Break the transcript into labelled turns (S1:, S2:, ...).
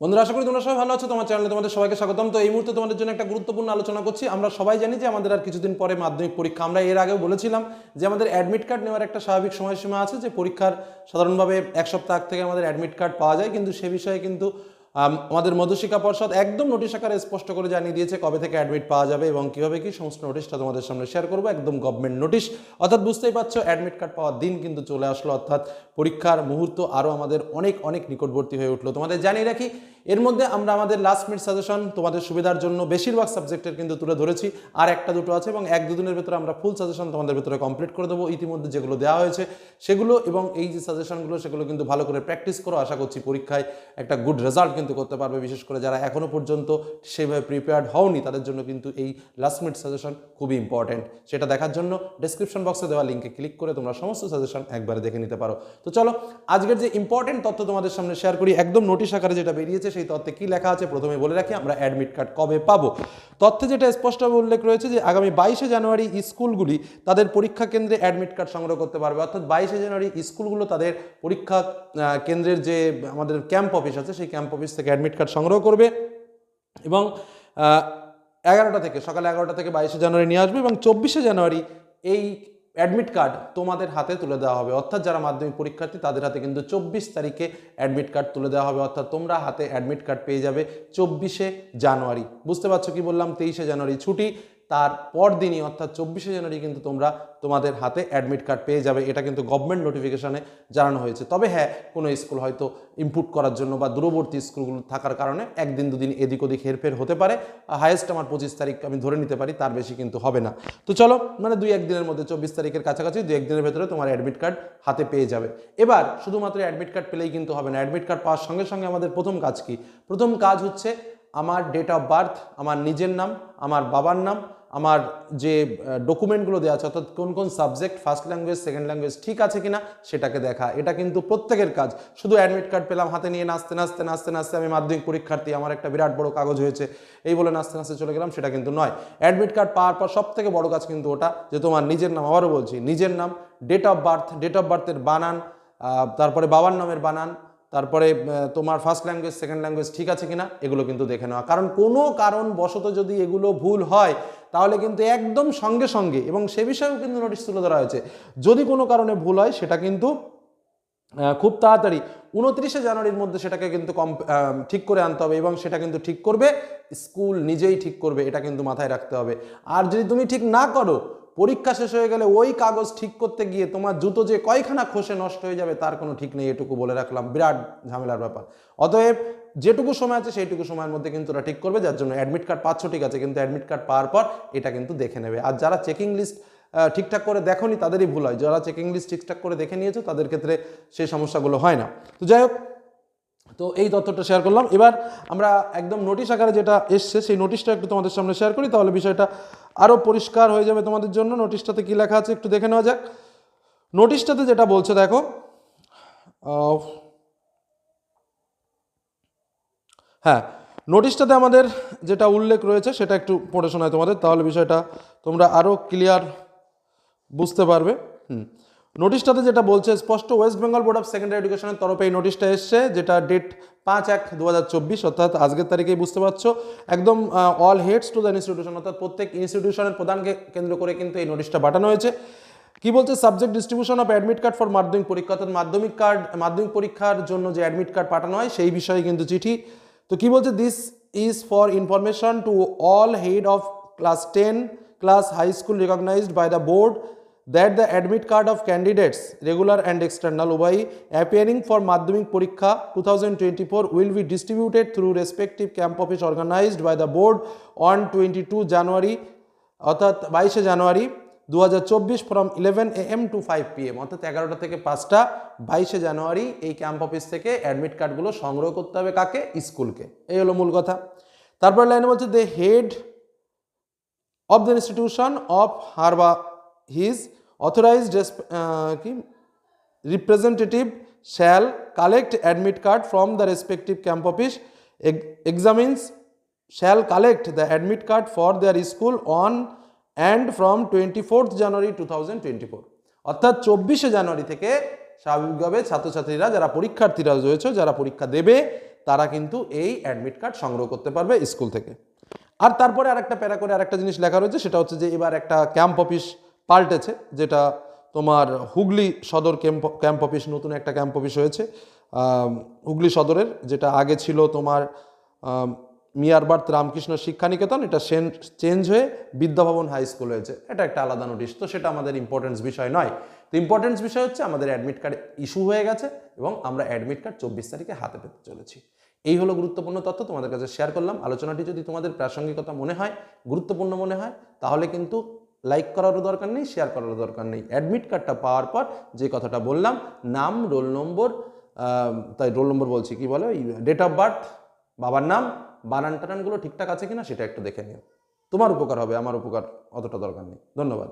S1: বন্ধুরা, আশা করি তোমরা সবাই ভালো আছো। তোমার চ্যানেলে তোমাদের সবাইকে স্বাগতম। তো এই মুহূর্তে তোমাদের জন্য একটা গুরুত্বপূর্ণ আলোচনা করছি। আমরা সবাই জানি যে আমাদের আর কিছুদিন পরে মাধ্যমিক পরীক্ষা। আমরা এর আগেও বলেছিলাম যে আমাদের অ্যাডমিট কার্ড নেওয়ার একটা স্বাভাবিক সময়সীমা আছে যে পরীক্ষার সাধারণভাবে এক সপ্তাহ থেকে আমাদের অ্যাডমিট কার্ড পাওয়া যায়। কিন্তু সে বিষয়ে কিন্তু আমাদের মধ্যশিক্ষা পর্ষদ একদম নোটিশ আকারে স্পষ্ট করে জানিয়ে দিয়েছে কবে থেকে অ্যাডমিট পাওয়া যাবে এবং কীভাবে কি সমস্ত নোটিশটা তোমাদের সামনে শেয়ার করব। একদম গভর্নমেন্ট নোটিশ। অর্থাৎ বুঝতেই পারছ অ্যাডমিট কার্ড পাওয়ার দিন কিন্তু চলে আসলো। অর্থাৎ পরীক্ষার মুহূর্ত আরও আমাদের অনেক অনেক নিকটবর্তী হয়ে উঠল। তোমাদের জানিয়ে রাখি, এর মধ্যে আমরা আমাদের লাস্ট মিনিট সাজেশন তোমাদের সুবিধার জন্য বেশিরভাগ সাবজেক্টের কিন্তু তুলে ধরেছি। আর একটা দুটো আছে এবং এক দুদিনের ভেতরে আমরা ফুল সাজেশন তোমাদের ভেতরে কমপ্লিট করে দেবো। ইতিমধ্যে যেগুলো দেওয়া হয়েছে সেগুলো এবং এই যে সাজেশনগুলো সেগুলো কিন্তু ভালো করে প্র্যাকটিস করো। আশা করছি পরীক্ষায় একটা গুড রেজাল্ট কিন্তু করতে পারবে, বিশেষ করে যারা এখনও পর্যন্ত সেভাবে প্রিপেয়ার্ড হওনি, তাদের জন্য কিন্তু এই লাস্ট মিনিট সাজেশন খুবই ইম্পর্টেন্ট সেটা দেখার জন্য ডেসক্রিপশন বক্সে দেওয়া লিঙ্কে ক্লিক করে তোমরা সমস্ত সাজেশন একবারে দেখে নিতে পারো। তো চলো, আজকের যে ইম্পর্টেন্ট তথ্য তোমাদের সামনে শেয়ার করি, একদম নোটিশ আকারে যেটা বেরিয়েছে, সেই তথ্যে কি লেখা আছে প্রথমে বলে রাখি, আমরা অ্যাডমিট কার্ড কবে পাবো? তথ্যে যেটা স্পষ্টভাবে উল্লেখ রয়েছে যে আগামী বাইশে জানুয়ারি স্কুলগুলি তাদের পরীক্ষা কেন্দ্রে অ্যাডমিট কার্ড সংগ্রহ করতে পারবে। অর্থাৎ বাইশে জানুয়ারি স্কুলগুলো তাদের পরীক্ষা কেন্দ্রের যে আমাদের ক্যাম্প অফিস আছে, সেই ক্যাম্প অফিস থেকে অ্যাডমিট কার্ড সংগ্রহ করবে এবং এগারোটা থেকে, সকাল এগারোটা থেকে বাইশে জানুয়ারি নিয়ে আসবে এবং চব্বিশে জানুয়ারি এই অ্যাডমিট কার্ড তোমাদের হাতে তুলে দেওয়া হবে। অর্থাৎ যারা মাধ্যমিক পরীক্ষার্থী তাদের হাতে কিন্তু চব্বিশ তারিখে অ্যাডমিট কার্ড তুলে দেওয়া হবে। অর্থাৎ তোমরা হাতে অ্যাডমিট কার্ড পেয়ে যাবে চব্বিশে জানুয়ারি। বুঝতে পারছ কি বললাম? তেইশে জানুয়ারি ছুটি। তার পর দিনই, অর্থাৎ চব্বিশে জানুয়ারি কিন্তু তোমরা তোমাদের হাতে অ্যাডমিট কার্ড পেয়ে যাবে। এটা কিন্তু গভর্নমেন্ট নোটিফিকেশনে জানানো হয়েছে। তবে হ্যাঁ কোনো স্কুল হয়তো ইনপুট করার জন্য বা দূরবর্তী স্কুলগুলো থাকার কারণে একদিন, দুদিন এদিক ওদিক হেরফের হতে পারে। হায়েস্ট আমার পঁচিশ তারিখ আমি ধরে নিতে পারি, তার বেশি কিন্তু হবে না। তো চলো মানে দুই একদিনের মধ্যে, চব্বিশ তারিখের কাছাকাছি দুই একদিনের ভেতরে তোমার অ্যাডমিট কার্ড হাতে পেয়ে যাবে। এবার শুধুমাত্র অ্যাডমিট কার্ড পেলেই কিন্তু হবে না। অ্যাডমিট কার্ড পাওয়ার সঙ্গে সঙ্গে আমাদের প্রথম কাজ কি? প্রথম কাজ হচ্ছে আমার ডেট অফ বার্থ আমার নিজের নাম, আমার বাবার নাম, আমার যে ডকুমেন্টগুলো দেওয়া আছে, অর্থাৎ কোন কোন subject first language second language ঠিক আছে কিনা, সেটাকে দেখা। এটা কিন্তু প্রত্যেকের কাজ। শুধু অ্যাডমিট কার্ড পেলাম, হাতে নিয়ে নাচতে নাচতে নাচতে নাচতে আমি মাধ্যমিক পরীক্ষার্থী, আমার একটা বিরাট বড় কাগজ হয়েছে। এই বলে নাচতে নাচতে চলে গেলাম, সেটা কিন্তু নয়। অ্যাডমিট কার্ড পাওয়ার পর সব থেকে বড় কাজ কিন্তু ওটা, যে তোমার নিজের নাম, আবারও বলছি, নিজের নাম date of birth date of বার্থের বানান তারপরে বাবার নামের বানান তারপরে তোমার ফার্স্ট ল্যাঙ্গুয়েজ সেকেন্ড ল্যাঙ্গুয়েজ ঠিক আছে কিনা, এগুলো কিন্তু দেখে নেওয়া। কারণ কোনো কারণ বশত যদি এগুলো ভুল হয়, তাহলে কিন্তু একদম সঙ্গে সঙ্গে, এবং সে বিষয়েও কিন্তু নোটিশ তুলে ধরা হয়েছে। যদি কোনো কারণে ভুল হয়, সেটা কিন্তু খুব তাড়াতাড়ি উনত্রিশে জানুয়ারির মধ্যে সেটাকে কিন্তু কম ঠিক করে আনতে হবে, এবং সেটা কিন্তু ঠিক করবে, স্কুল নিজেই ঠিক করবে, এটা কিন্তু মাথায় রাখতে হবে। আর যদি তুমি ঠিক না করো পরীক্ষা শেষ হয়ে গেলে ওই কাগজ ঠিক করতে গিয়ে তোমার জুতো যে কয়খানা খসে নষ্ট হয়ে যাবে, তার কোনো ঠিক নেই, এটুকু বলে রাখলাম। বিরাট ঝামেলার ব্যাপার। অতএব যেটুকু সময় আছে, সেইটুকু সময়ের মধ্যে কিন্তু ওরা ঠিক করবে, যার জন্য অ্যাডমিট কার্ড পাচ্ছ ঠিক আছে, কিন্তু অ্যাডমিট কার্ড পাওয়ার পর এটা কিন্তু দেখে নেবে। আর যারা চেকিং লিস্ট ঠিকঠাক করে দেখোনি, তাদেরই ভুল হয়। যারা চেকিং লিস্ট ঠিকঠাক করে দেখে নিয়েছো, তাদের ক্ষেত্রে সেই সমস্যাগুলো হয় না। তো যাই হোক তো এই তথ্যটা শেয়ার করলাম। এবার আমরা একদম নোটিশ আকারে যেটা এসছে, সেই নোটিশটা একটু তোমাদের সামনে শেয়ার করি, তাহলে বিষয়টা আরও পরিষ্কার হয়ে যাবে তোমাদের জন্য। নোটিশটাতে কী লেখা আছে একটু দেখে নেওয়া যাক। নোটিশটাতে যেটা বলছে, দেখো হ্যাঁ নোটিশটাতে আমাদের যেটা উল্লেখ রয়েছে, সেটা একটু পড়ে শোনায় তোমাদের, তাহলে বিষয়টা তোমরা আরও ক্লিয়ার বুঝতে পারবে। হুম নোটিশটাতে যেটা বলছে, স্পষ্ট West Bengal board of secondary এডুকেশনের তরফে এই নোটিশটা এসছে, যেটা ডেট পাঁচ এক দু অর্থাৎ আজকের তারিখেই বুঝতে পারছ। একদম all heads to the institution অর্থাৎ প্রত্যেক ইনস্টিটিউশনের প্রধানকে কেন্দ্র করে কিন্তু এই নোটিশটা পাঠানো হয়েছে। কি বলছে? Subject distribution of admit card for Madhyamik পরীক্ষা, অর্থাৎ মাধ্যমিক কার্ড মাধ্যমিক পরীক্ষার জন্য যে অ্যাডমিট কার্ড পাঠানো হয়, সেই বিষয়ে কিন্তু চিঠি। তো কি বলছে? This is for information to all head of class ten class high school recognized by the board that the admit card of candidates regular and external উভয়ই অ্যাপিয়ারিং ফর মাধ্যমিক পরীক্ষা two thousand twenty four will be distributed through respective camp office organized by the board on twenty two January অর্থাৎ বাইশে জানুয়ারি দু হাজার চব্বিশ from eleven A M to five P M অর্থাৎ এগারোটা থেকে পাঁচটা, বাইশে জানুয়ারি এই ক্যাম্প অফিস থেকে অ্যাডমিট কার্ডগুলো সংগ্রহ করতে হবে কাকে? স্কুলকে। এই হলো মূল কথা। তারপর লাইনে বলছে the head of the institution of হারবা বা his authorized resp- uh, কি representative shall collect admit card from the respective camp office ex- examines shall collect the admit card for their school on and from 24th January 2024 অর্থাৎ চব্বিশে জানুয়ারি থেকে স্বাভাবিকভাবে ছাত্রছাত্রীরা যারা পরীক্ষার্থীরা রয়েছে যারা পরীক্ষা দেবে তারা কিন্তু এই অ্যাডমিট কার্ড সংগ্রহ করতে পারবে স্কুল থেকে আর তারপরে আরেকটা প্যারা করে আরেকটা জিনিস লেখা রয়েছে সেটা হচ্ছে যে এবার একটা ক্যাম্প অফিস পাল্টেছে, যেটা তোমার হুগলি সদর ক্যাম্প ক্যাম্প অফিস, নতুন একটা ক্যাম্প অফিস হয়েছে। হুগলি সদরের, যেটা আগে ছিল তোমার মিয়ারবার্থ রামকৃষ্ণ শিক্ষানিকেতন, এটা চেঞ্জ হয়ে বিদ্যাভবন হাই স্কুল হয়েছে। এটা একটা আলাদা নোটিশ তো সেটা আমাদের ইম্পর্টেন্স বিষয় নয়। তো ইম্পর্টেন্স বিষয় হচ্ছে আমাদের অ্যাডমিট কার্ড ইস্যু হয়ে গেছে এবং আমরা অ্যাডমিট কার্ড চব্বিশ তারিখে হাতে পেতে চলেছি। এই হলো গুরুত্বপূর্ণ তথ্য তোমাদের কাছে শেয়ার করলাম। আলোচনাটি যদি তোমাদের প্রাসঙ্গিকতা মনে হয়, গুরুত্বপূর্ণ মনে হয়, তাহলে কিন্তু লাইক করারও দরকার নেই শেয়ার করারও দরকার নেই। অ্যাডমিট কার্ডটা পাওয়ার পর যে কথাটা বললাম, নাম রোল নম্বর তাই রোল নম্বর বলছি, কি বলে? ডেট অফ বার্থ বাবার নাম, বানান টানানগুলো ঠিকঠাক আছে কিনা সেটা একটু দেখে নিও। তোমার উপকার হবে, আমার উপকার অতটা দরকার নেই। ধন্যবাদ।